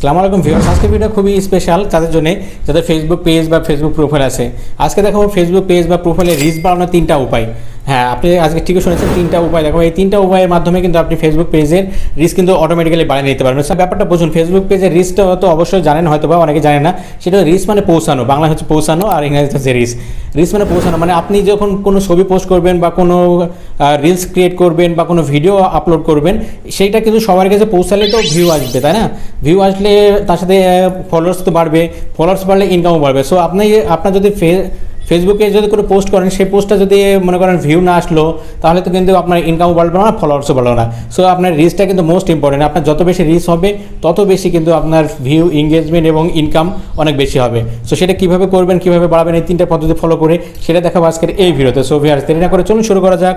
আসসালামু আলাইকুম ভিউয়ার্স আজকে ভিডিও খুবই স্পেশাল তাদের জন্য। যাদের ফেসবুক পেজ বা ফেসবুক প্রোফাইল আছে, আজকে দেখাবো ফেসবুক পেজ বা প্রোফাইলে রিচ বাড়ানোর তিনটা উপায়। হ্যাঁ আপনি আজকে ঠিকই শুনেছেন, তিনটা উপায় দেখো। এই তিনটা উপায়ের মাধ্যমে কিন্তু আপনি ফেসবুক পেজের রিস্ক কিন্তু অটোমেটিক্যালি বাড়িয়ে নিতে পারবেন। ব্যাপারটা বুঝুন ফেসবুক পেজের রিস্কটা তো অবশ্যই জানেন হয়তো বা অনেকে জানে না। সেটা রিস্ক মানে পৌঁছানো বাংলা হচ্ছে পৌঁছানো আর ইংরেজি হচ্ছে রিস্ক রিস্ক মানে পৌঁছানো মানে আপনি যখন কোনো ছবি পোস্ট করবেন বা কোনো রিলস ক্রিয়েট করবেন বা কোনো ভিডিও আপলোড করবেন, সেইটা কিন্তু সবার কাছে পৌঁছালে তো ভিউ আসবে, তাই না? ভিউ আসলে তার সাথে ফলোয়ার্স তো বাড়বে ফলোয়ার্স বাড়লে ইনকামও বাড়বে। সো আপনি, আপনার যদি ফে- ফেসবুকে যদি কোনো পোস্ট করেন, সেই পোস্টটা যদি মনে করেন ভিউ না আসলো, তাহলে তো কিন্তু আপনার ইনকামও বাড়বে না ফলোয়ার্সও বাড়বে না। সো আপনার রিচটা কিন্তু মোস্ট ইম্পর্টেন্ট আপনার যত বেশি রিচ হবে, তত বেশি কিন্তু আপনার ভিউ এঙ্গেজমেন্ট এবং ইনকাম অনেক বেশি হবে। সো সেটা কীভাবে করবেন, কীভাবে বাড়াবেন, এই তিনটা পদ্ধতি ফলো করে সেটা দেখাবো আজকের এই ভিডিওতে। সো ভিউয়ার্স দেরি না করে চলুন, শুরু করা যাক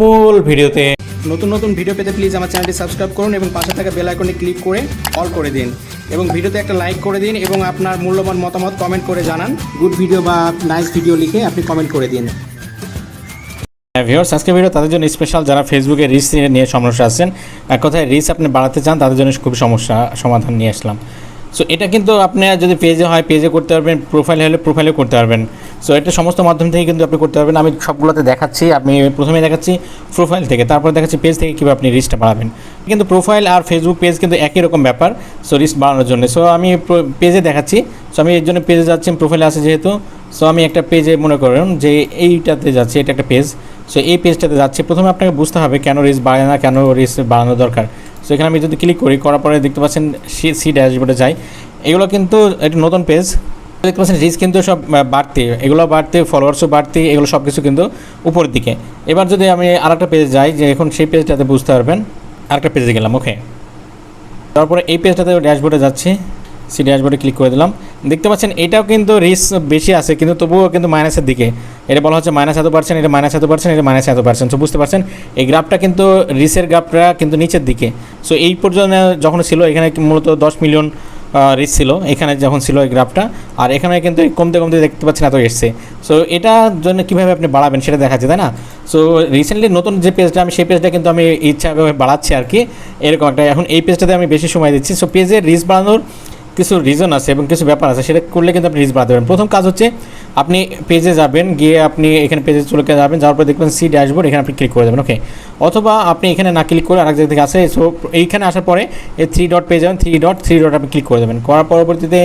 মূল ভিডিওতে। নতুন নতুন ভিডিও পেতে প্লিজ আমার চ্যানেলটি সাবস্ক্রাইব করুন এবং পাশে থাকা বেল আইকনে ক্লিক করে অল করে দিন। এবং ভিডিওতে একটা লাইক করে দিন এবং আপনার মূল্যবান মতামত কমেন্ট করে জানান। গুড ভিডিও বা নাইস ভিডিও লিখে আপনি কমেন্ট করে দিন। ভিউয়ার্স আজকে ভিডিও তাদের জন্য স্পেশাল যারা ফেসবুকে রিচ নিয়ে সমস্যা আছেন এক কথায় রিচ আপনি বাড়াতে চান, তাদের জন্য খুবই সমস্যা সমাধান নিয়ে আসলাম। সো এটা কিন্তু আপনি যদি পেজে হয় পেজে করতে পারবেন প্রোফাইল হলে প্রোফাইলে করতে পারবেন। সো এটা সমস্ত মাধ্যম থেকে কিন্তু আপনি করতে পারবেন। আমি সবগুলোতে দেখাচ্ছি আমি প্রথমে দেখাচ্ছি প্রোফাইল থেকে, তারপর দেখাচ্ছি পেজ থেকে কীভাবে আপনি রিচটা বাড়াবেন। কিন্তু প্রোফাইল আর ফেসবুক পেজ কিন্তু একই রকম ব্যাপার সো রিচ বাড়ানোর জন্য। সো আমি পেজে দেখাচ্ছি। সো আমি এর জন্য পেজে যাচ্ছি প্রোফাইলে আছে যেহেতু। সো আমি একটা পেজে মনে করেন যে এইটাতে যাচ্ছি, এটা একটা পেজ সো এই পেজটাতে যাচ্ছে। প্রথমে আপনাকে বুঝতে হবে কেন রিস্ক বাড়ে না, কেন রিস্ক বাড়ানো দরকার। সো এখানে আমি যদি ক্লিক করি, করার পরে দেখতে পাচ্ছেন সি সি ড্যাশবোর্ডে যাই। এগুলো কিন্তু একটা নতুন পেজ দেখতে পাচ্ছেন রিস্ক কিন্তু সব বাড়তি। এগুলো বাড়তে ফলোয়ার্সও বাড়তি, এগুলো সব কিছু কিন্তু উপরের দিকে। এবার যদি আমি আরেকটা পেজে যাই, যে এখন সেই পেজটাতে বুঝতে পারবেন। আরেকটা পেজে গেলাম ওকে তারপরে এই পেজটাতে ড্যাশবোর্ডে যাচ্ছি। সি ড্যাশবোর্ডে ক্লিক করে দিলাম। দেখতে পাচ্ছেন, এটাও কিন্তু রিস্ক বেশি আছে, কিন্তু তবুও কিন্তু মাইনাসের দিকে। এটা বলা হচ্ছে মাইনাস এত পার্সেন্ট এটা মাইনাস এত পার্সেন্ট এটা মাইনাস এত পার্সেন্ট তো বুঝতে পারছেন? এই গ্রাফটা কিন্তু রিসের গ্রাফটা কিন্তু নিচের দিকে। সো এই পর্যন্ত যখন ছিল, এখানে মূলত দশ মিলিয়ন রিচ ছিল। এখানে যখন ছিল এই গ্রাফটা আর এখানে কিন্তু কমতে কমতে দেখতে পাচ্ছেন এত এসছে। সো এটার জন্য কীভাবে আপনি বাড়াবেন সেটা দেখাচ্ছে, তাই না? সো রিসেন্টলি নতুন যে পেজটা আমি সেই পেজটা কিন্তু আমি ইচ্ছা করে বাড়াচ্ছি আর কি। এরকম একটা, এখন এই পেজটাতে আমি বেশি সময় দিচ্ছি। সো পেজের রিচ বাড়ানোর কিছু রিজন আছে এবং কিছু ব্যাপার আছে, সেটা করলে কিন্তু আপনি রিচ বাড়াতে পারেন প্রথম কাজ হচ্ছে, আপনি পেজে যাবেন, গিয়ে আপনি এখানে পেজে চলে যাবেন, যাওয়ার পর দেখবেন সি ড্যাশবোর্ড এখানে আপনি ক্লিক করে দেবেন ওকে অথবা আপনি এখানে না ক্লিক করে আরেক জায়গা থেকে আসে সো এইখানে আসার পরে এই থ্রি ডট পেয়ে যাবেন থ্রি ডট থ্রি ডট আপনি ক্লিক করে দেবেন। করার পরবর্তীতে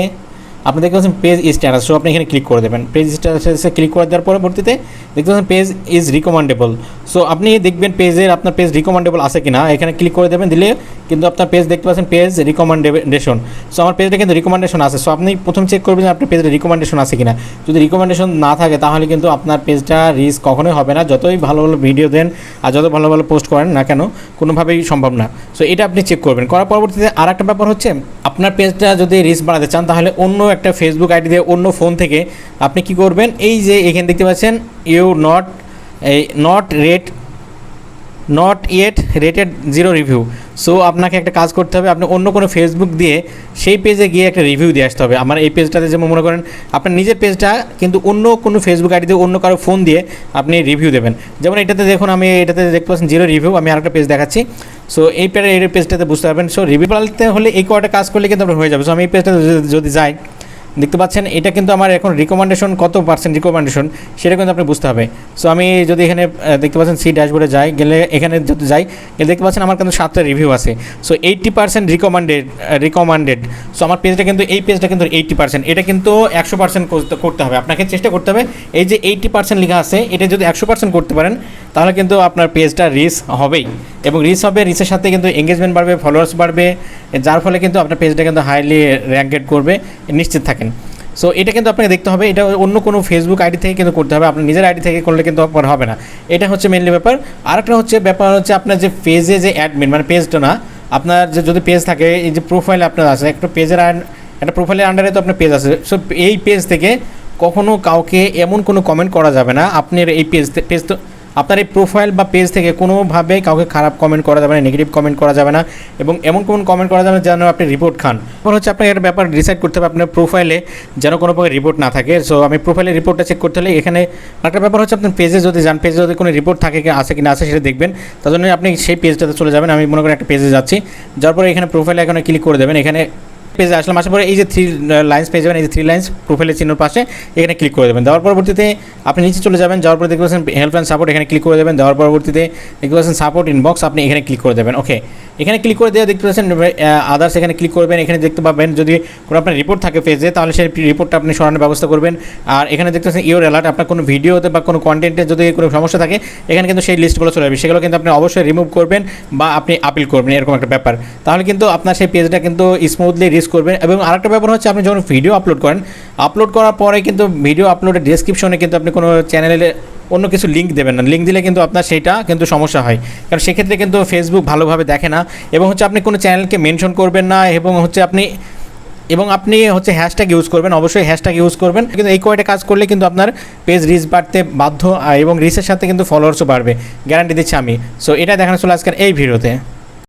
আপনি দেখতে পাচ্ছেন পেজ স্ট্যাটাস সো আপনি এখানে ক্লিক করে দেবেন। পেজ স্ট্যাটাসে ক্লিক করে দেওয়ার পরবর্তীতে দেখতে পাচ্ছেন পেজ ইজ রিকমেন্ডেবল সো আপনি দেখবেন পেজের আপনার পেজ রিকমেন্ডেবল আছে কিনা, এখানে ক্লিক করে দেবেন, দিলে কিন্তু আপনার পেজ দেখতে পাচ্ছেন পেজ রিকমেন্ডেশন সো আমার পেজটা কিন্তু রিকমেন্ডেশন আছে। সো আপনি প্রথম চেক করবেন আপনার পেজের রিকমেন্ডেশন আছে কিনা। যদি রিকমেন্ডেশন না থাকে, তাহলে কিন্তু আপনার পেজটা রিচ কখনোই হবে না। যতই ভালো ভালো ভিডিও দেন আর যত ভালো ভালো পোস্ট করেন না কেন, কোনোভাবেই সম্ভব না। সো এটা আপনি চেক করবেন। করার পরবর্তীতে আর একটা ব্যাপার হচ্ছে, আপনার পেজটা যদি রিচ বাড়াতে চান, তাহলে অন্য একটা ফেসবুক আইডি দিয়ে অন্য ফোন থেকে আপনি কি করবেন? এই যে এখানে দেখতে পাচ্ছেন ইউ নট এই not rate not yet rated zero review so আপনাকে একটা কাজ করতে হবে, আপনি অন্য কোনো ফেসবুক দিয়ে সেই পেজে গিয়ে একটা রিভিউ দিয়ে আসতে হবে। আমার এই পেজটাতে যেমন মনে করেন, আপনার নিজের পেজটা কিন্তু অন্য কোনো ফেসবুক আইডিতে অন্য কারও ফোন দিয়ে আপনি রিভিউ দেবেন। যেমন এটাতে দেখুন, আমি এটাতে দেখতে পাচ্ছেন জিরো রিভিউ আমি আরেকটা পেজ দেখাচ্ছি। সো এই পেজের এই পেজটাতে বুঝতে পারবেন। সো রিভিউ পাল্টে হলে এই কটা কাজ করলে কিন্তু আপনার হয়ে যাবে। সো আমি এই পেজটাতে যদি যাই দেখতে পাচ্ছেন, এটা কিন্তু আমার এখন রিকমেন্ডেশন কত পার্সেন্ট রিকমেন্ডেশন সেটা কিন্তু আপনি বুঝতে হবে। সো আমি যদি এখানে দেখতে পাচ্ছেন, সি ড্যাশবোর্ডে যাই, গেলে এখানে যদি যাই, গেলে দেখতে পাচ্ছেন আমার কিন্তু সাতটা রিভিউ আছে। So eighty percent recommended recommended so আমার পেজটা কিন্তু, এই পেজটা কিন্তু এইট্টি পার্সেন্ট এটা কিন্তু একশো পার্সেন্ট করতে হবে। আপনাকে চেষ্টা করতে হবে, এই যে এইট্টি পার্সেন্ট লেখা আছে, এটা যদি একশো পার্সেন্ট করতে পারেন তাহলে কিন্তু আপনার পেজটা রিচ হবেই। এবং রিচ হবে রিচের সাথে কিন্তু এঙ্গেজমেন্ট বাড়বে ফলোয়ার্স বাড়বে, যার ফলে কিন্তু আপনার পেজটা কিন্তু হাইলি র্যাঙ্কেড করবে, নিশ্চিত থাকেন। সো এটা কিন্তু আপনাকে দেখতে হবে, এটা অন্য কোনো ফেসবুক আইডি থেকে কিন্তু করতে হবে, আপনার নিজের আইডি থেকে করলে কিন্তু আপনার হবে না। এটা হচ্ছে মেনলি ব্যাপার। আরেকটা হচ্ছে, ব্যাপার হচ্ছে আপনার যে পেজে যে অ্যাডমিন মানে পেজটা না, আপনার যে যদি পেজ থাকে, এই যে প্রোফাইল আপনার আছে, একটা পেজের একটা প্রোফাইলের আন্ডারে তো আপনার পেজ আছে। সো এই পেজ থেকে কখনো কাউকে এমন কোনো কমেন্ট করা যাবে না, আপনার এই পেজ পেজ তো আপনার এই প্রোফাইল বা পেজ থেকে কোনোভাবে কাউকে খারাপ কমেন্ট করা যাবে না নেগেটিভ কমেন্ট করা যাবে না এবং এমন কোন কমেন্ট করা যাবে না যেন আপনি রিপোর্ট খান। এরপর হচ্ছে আপনাকে একটা ব্যাপার ডিসাইড করতে হবে আপনার প্রোফাইলে যেন কোনো প্রকার রিপোর্ট না থাকে। সো আমি প্রোফাইলের রিপোর্টটা চেক করতে হলে এখানে একটা ব্যাপার হচ্ছে আপনার পেজে যদি যান পেজে যদি কোনো রিপোর্ট থাকে কি আছে কি না আছে সেটা দেখবেন। তার জন্য আপনি সেই পেজটাতে চলে যাবেন। আমি মনে করি একটা পেজে যাচ্ছি। যার পরে এখানে প্রোফাইলে এখানে ক্লিক করে দেবেন। এখানে পেজে আসলাম। আসার পরে এই যে থ্রি লাইন্স পেয়ে যাবেন, এই যে থ্রি লাইন্স প্রোফাইলের চিহ্নর পাশে, এখানে ক্লিক করে দেবেন। দেওয়ার পরবর্তীতে আপনি নিচে চলে যাবেন, যাওয়ার পরে দেখতে পাচ্ছেন হেল্প অ্যান্ড সাপোর্ট এখানে ক্লিক করে দেবেন। দেওয়ার পরবর্তীতে দেখতে পাচ্ছেন সাপোর্ট ইনবক্স আপনি এখানে ক্লিক করে দেবেন। ওকে এখানে ক্লিক করে দিয়ে দেখতে পাচ্ছেন আদার্স এখানে ক্লিক করবেন, এখানে দেখতে পাবেন যদি কোনো আপনার রিপোর্ট থাকে পেজে তাহলে সেই রিপোর্টটা আপনি সরানোর ব্যবস্থা করবেন। আর এখানে দেখতে পাচ্ছেন ইওর অ্যালার্ট আপনার কোনো ভিডিওতে বা কোনো কন্টেন্টে যদি কোনো সমস্যা থাকে, এখানে কিন্তু সেই লিস্টগুলো চলে আসবে। সেগুলো কিন্তু আপনি অবশ্যই রিমুভ করবেন বা আপনি আপিল করবেন, এরকম একটা ব্যাপার। তাহলে কিন্তু আপনার সেই পেজটা কিন্তু স্মুথলি রিচ করবেন। এবং আরেকটা ব্যাপার হচ্ছে, আপনি যখন ভিডিও আপলোড করেন আপলোড করার পরে কিন্তু ভিডিও আপলোডের ডিসক্রিপশনে কিন্তু আপনি কোনো চ্যানেলে অন্য কিছু লিঙ্ক দেবেন না। লিঙ্ক দিলে কিন্তু আপনার সেটা কিন্তু সমস্যা হয়। কারণ সেক্ষেত্রে কিন্তু ফেসবুক ভালোভাবে দেখে না। এবং হচ্ছে আপনি কোনো চ্যানেলকে মেনশন করবেন না এবং হচ্ছে আপনি, এবং আপনি হচ্ছে হ্যাশট্যাগ ইউজ করবেন। অবশ্যই হ্যাশট্যাগ ইউজ করবেন। কিন্তু এই কয়টা কাজ করলে কিন্তু আপনার পেজ রিচ বাড়তে বাধ্য এবং রিচের সাথে কিন্তু ফলোয়ার্সও বাড়বে। গ্যারান্টি দিচ্ছি আমি। সো এটা দেখানো চলে আজকের এই ভিডিওতে